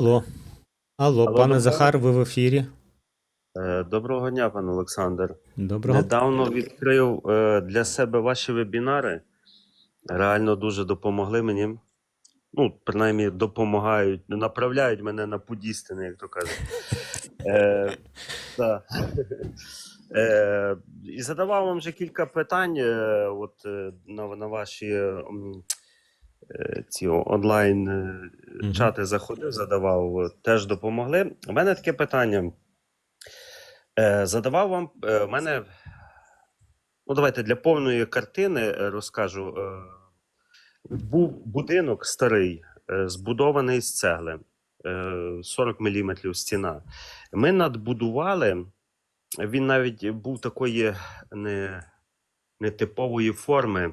Алло. Алло, Алло, пане доброго. Захар, ви в ефірі. Е, Доброго дня, пан Олександр. Доброго. Недавно відкрив е, для себе ваші вебінари. Реально дуже допомогли мені. Ну, принаймні, допомагають, направляють мене на путь істини, як то кажуть. Е, да. е, і задавав вам вже кілька питань. Е, от е, на, на ваші м, ці онлайн е, заходив, задавав, е, теж допомогли. У мене таке питання. Е, задавав вам в мене. Ну, давайте для повної картини розкажу. Був будинок старий, збудований з цегли, е, 40 мм стіна. Ми надбудували, він навіть був такої не, нетипової форми.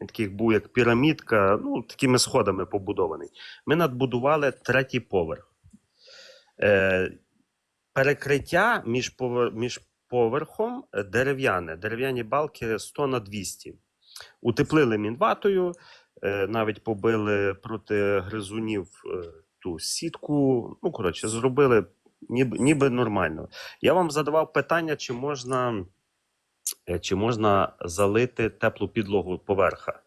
Він такий був як пірамідка, ну, такими сходами побудований. Ми надбудували третій поверх. Е, перекриття між, повер... між поверхом е, дерев'яне, дерев'яні балки 100 на 200. Утеплили мінватою, е, навіть побили проти гризунів е, ту сітку. Ну, коротше, зробили ніби, ніби нормально. Я вам задавав питання, чи можна, чи можна залити теплу підлогу поверха.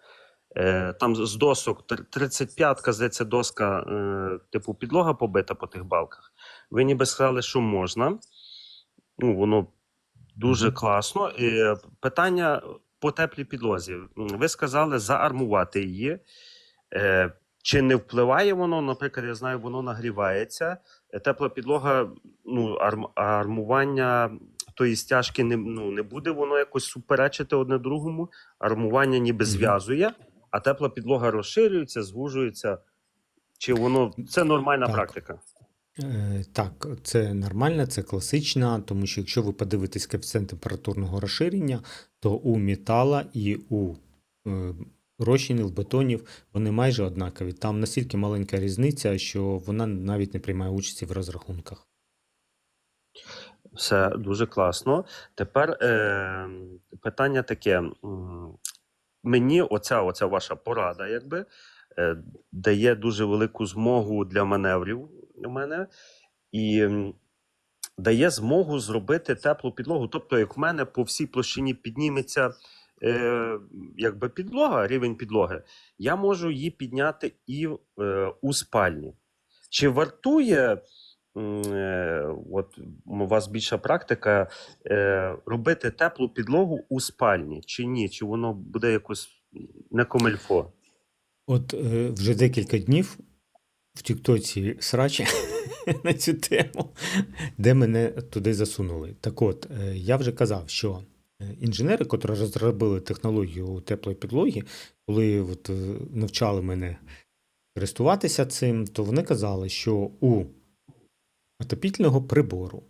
Е, Там з досок 35-ка, здається, доска, е, типу підлога побита по тих балках. Ви ніби сказали, що можна. Ну, воно дуже класно. І питання по теплій підлозі. Ви сказали заармувати її. Е, Чи не впливає воно? Наприклад, я знаю, воно нагрівається. Е, Тепла підлога, ну, арм, армування тої стяжки не, ну, не буде воно якось суперечити одне другому. Армування ніби зв'язує, а тепла підлога розширюється, звужується. Чи воно це нормальна Так. практика? Е, Так, це нормально, це класично, тому що якщо ви подивитесь коефіцієнт температурного розширення, то у метала і у е, розчинів, бетонів вони майже однакові. Там настільки маленька різниця, що вона навіть не приймає участі в розрахунках. Все дуже класно. Тепер е, питання таке. Мені оця, оця ваша порада, якби е, дає дуже велику змогу для маневрів у мене і дає змогу зробити теплу підлогу. Тобто, як в мене по всій площині підніметься е, якби підлога, рівень підлоги, я можу її підняти і е, у спальні. Чи вартує? Е, От у вас більша практика е, робити теплу підлогу у спальні, чи ні? Чи воно буде якось не комельфо? От е, вже декілька днів в Тіктоці срачі на цю тему, де мене туди засунули. Так от, я вже казав, що інженери, котрі розробили технологію теплої підлоги, коли от, навчали мене користуватися цим, то вони казали, що у отопітельного прибору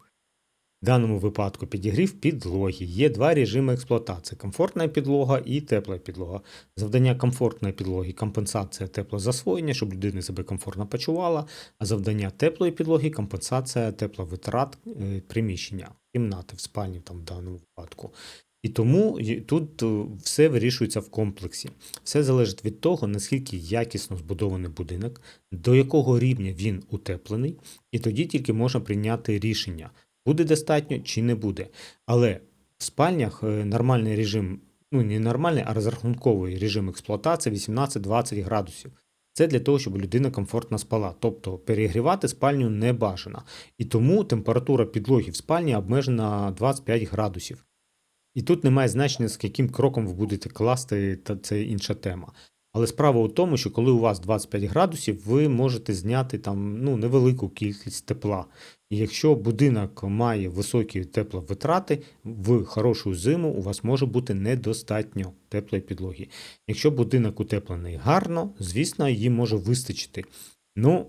в даному випадку підігрів підлоги. Є два режими експлуатації: комфортна підлога і тепла підлога. Завдання комфортної підлоги компенсація теплозасвоєння, щоб людина себе комфортно почувала. А завдання теплої підлоги компенсація тепловитрат е, приміщення, кімнати в спальні там в даному випадку. І тому тут е, все вирішується в комплексі. Все залежить від того, наскільки якісно збудований будинок, до якого рівня він утеплений, і тоді тільки можна прийняти рішення, буде достатньо чи не буде. Але в спальнях е, нормальний режим, ну не нормальний, а розрахунковий режим експлуатації 18-20 градусів. Це для того, щоб людина комфортно спала. Тобто перегрівати спальню не бажано. І тому температура підлоги в спальні обмежена 25 градусів. І тут немає значення, з яким кроком ви будете класти, та це інша тема. Але справа у тому, що коли у вас 25 градусів, ви можете зняти там ну, невелику кількість тепла. І якщо будинок має високі тепловитрати, в хорошу зиму у вас може бути недостатньо теплої підлоги. Якщо будинок утеплений гарно, звісно, її може вистачити. Ну,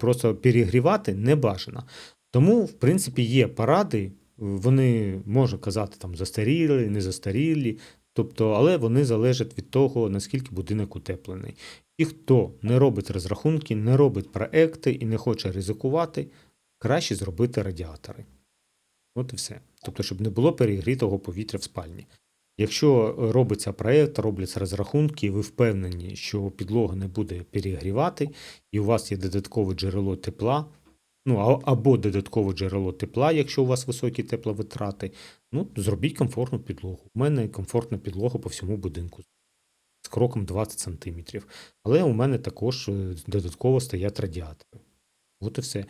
просто перегрівати не бажано. Тому, в принципі, є поради, вони можна казати там застарілі, не застарілі, тобто, але вони залежать від того, наскільки будинок утеплений. Ті, хто не робить розрахунки, не робить проекти і не хоче ризикувати, краще зробити радіатори. От і все. Тобто, щоб не було перегрітого повітря в спальні. Якщо робиться проєкт, робляться розрахунки, і ви впевнені, що підлога не буде перегрівати, і у вас є додаткове джерело тепла, Ну, або додаткове джерело тепла, якщо у вас високі тепловитрати. Ну, зробіть комфортну підлогу. У мене комфортна підлога по всьому будинку з кроком 20 см. Але у мене також е, додатково стоять радіатори. От і все.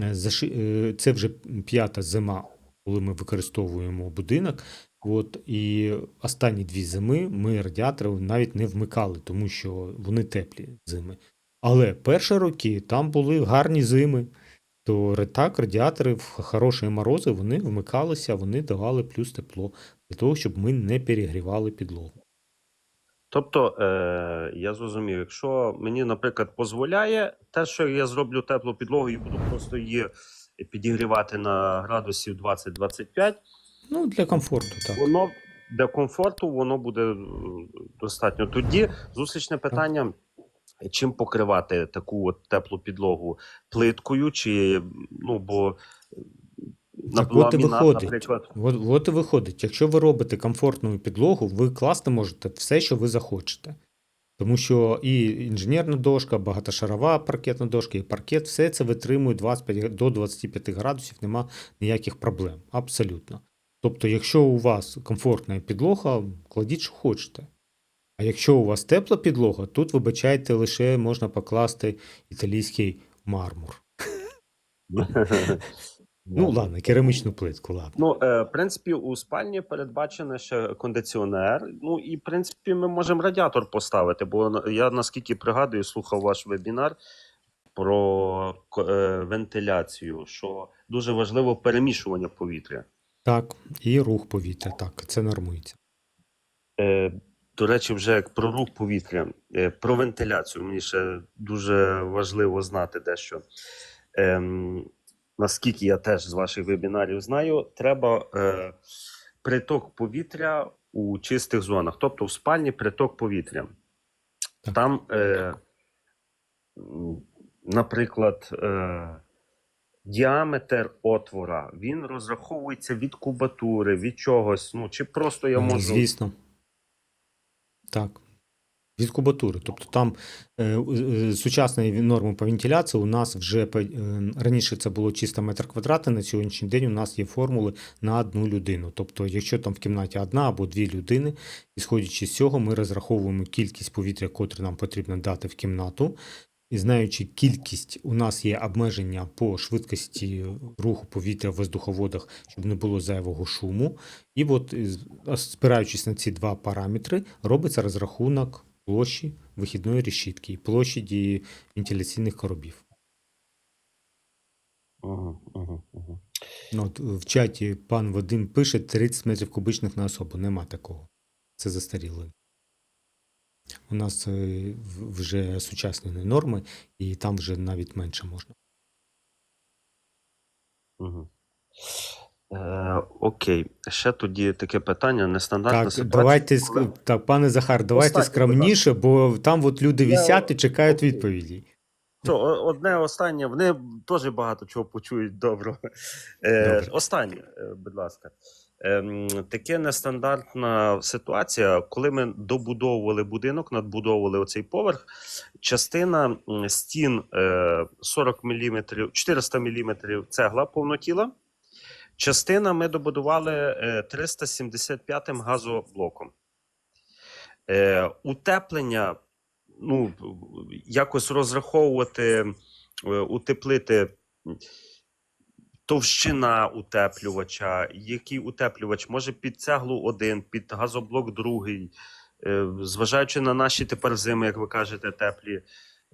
Е, е, Це вже п'ята зима, коли ми використовуємо будинок. От, і останні дві зими ми радіатори навіть не вмикали, тому що вони теплі зими. Але перші роки там були гарні зими. То так, радіатори в хороші морози вони вмикалися, вони давали плюс тепло для того, щоб ми не перегрівали підлогу. Тобто, е, я зрозумів, якщо мені, наприклад, дозволяє те, що я зроблю теплу підлогу і буду просто її підігрівати на градусів 20-25, Ну, для комфорту, так. воно для комфорту воно буде е, достатньо. Тоді зустрічне питання: чим покривати таку от теплу підлогу плиткою, чи ну бо Так от і виходить. наприклад. От, от і виходить. Якщо ви робите комфортну підлогу, ви класти можете все, що ви захочете. Тому що і інженерна дошка, багатошарова паркетна дошка, і паркет, все це витримує 25, до 25 градусів, нема ніяких проблем. Абсолютно. Тобто, якщо у вас комфортна підлога, кладіть, що хочете. А якщо у вас тепла підлога, тут, вибачайте, лише можна покласти італійський мармур. Ну, ладно, керамічну плитку, ладно. Ну, е, в принципі, у спальні передбачено ще кондиціонер. Ну і в принципі, ми можемо радіатор поставити, бо я наскільки пригадую, слухав ваш вебінар про е, вентиляцію, що дуже важливо перемішування повітря. Так, і рух повітря, так, це нормується. Е, до речі, вже як про рух повітря, е, про вентиляцію. Мені ще дуже важливо знати дещо. Ем, наскільки я теж з ваших вебінарів знаю, треба е, приток повітря у чистих зонах, тобто в спальні приток повітря. Там, е, наприклад, е, діаметр отвора він розраховується від кубатури, від чогось. Ну чи просто я Е, можу. Звісно. Так. Від кубатури. Тобто там е, е, сучасні норми по вентиляції у нас вже е, раніше це було чисто метр квадратний, на сьогоднішній день у нас є формули на одну людину. Тобто, якщо там в кімнаті одна або дві людини, ісходячи з цього, ми розраховуємо кількість повітря, котре нам потрібно дати в кімнату. І знаючи кількість, у нас є обмеження по швидкості руху повітря в воздуховодах, щоб не було зайвого шуму. І от, спираючись на ці два параметри, робиться розрахунок площі вихідної решітки і площі вентиляційних коробів. Угу, угу, угу. Ну, от в чаті пан Вадим пише 30 метрів кубичних на особу. Нема такого. Це застаріло. У нас е, вже сучасні норми, і там вже навіть менше можна. Угу. Е, окей, ще тоді таке питання, нестандартна Так, ситуація. давайте коли- ск- так, пане Захар, давайте Останнє, скромніше, бо там от люди висять і чекають окей. відповіді. Що, одне останнє, вони теж багато чого почують доброго. Е, Добре. останнє, е, будь ласка. Ем, таке нестандартна ситуація, коли ми добудовували будинок, надбудовували оцей поверх, частина стін е, 40 мм, 400 мм цегла повнотіла, частина ми добудували е, 375 газоблоком. Е, утеплення, ну, якось розраховувати, е, утеплити товщина утеплювача, який утеплювач може під цеглу один, під газоблок другий, е, зважаючи на наші тепер зими, як ви кажете, теплі.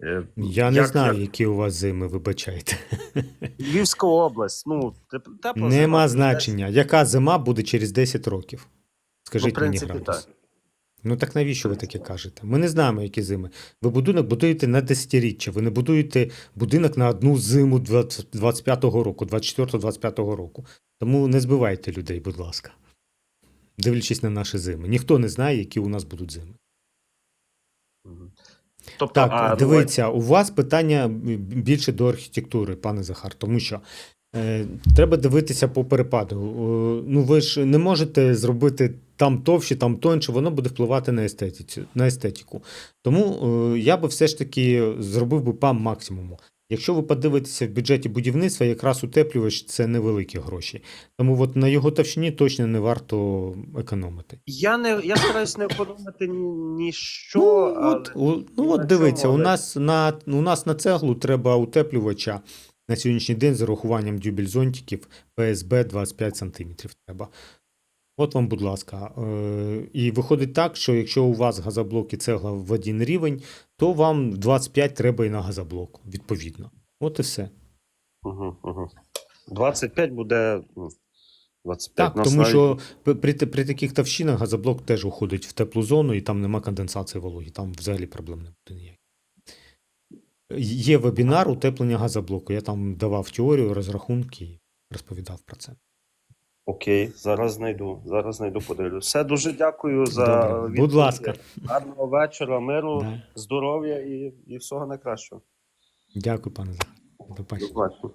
е, Я не як- знаю, як- які у вас зими, вибачайте. Львівська область, ну, теп- тепла зима, Нема десь- значення. Яка зима буде через 10 років? Ну, Скажіть в принципі, мені градус. так. Ну так навіщо ви таке кажете? Ми не знаємо, які зими. Ви будинок будуєте на десятиріччя. Ви не будуєте будинок на одну зиму 20 25-го року, 24-25 року. Тому не збивайте людей, будь ласка. Дивлячись на наші зими. Ніхто не знає, які у нас будуть зими. Тобто, Так, а, дивіться, у вас питання більше до архітектури, пане Захар, тому що треба дивитися по перепаду. Е, ну, ви ж не можете зробити там товще, там тоньше, воно буде впливати на естетиці, на естетику. Тому е, я би все ж таки зробив би по максимуму. Якщо ви подивитеся в бюджеті будівництва, якраз утеплювач це невеликі гроші. Тому от на його товщині точно не варто економити. Я не я стараюсь не економити ні, ні Ну, от, і ну от дивіться, у нас на, у нас на цеглу треба утеплювача на сьогоднішній день з урахуванням дюбель-зонтиків ПСБ 25 см треба. От вам, будь ласка. Е, І виходить так, що якщо у вас газоблок і цегла в один рівень, то вам 25 треба і на газоблок, відповідно. От і все. Угу, угу. 25 буде. ну, 25 Так, нас тому що при, при, таких товщинах газоблок теж уходить в теплу зону, і там нема конденсації вологи, там взагалі проблем не буде ніяких. Є вебінар утеплення газоблоку. Я там давав теорію, розрахунки і розповідав про це. Окей, зараз знайду. Зараз знайду, подивлюсь. Все, дуже дякую за Добре. Будь ласка. Гарного вечора, миру, Да. здоров'я і, і всього найкращого. Дякую, пане Захар. До побачення.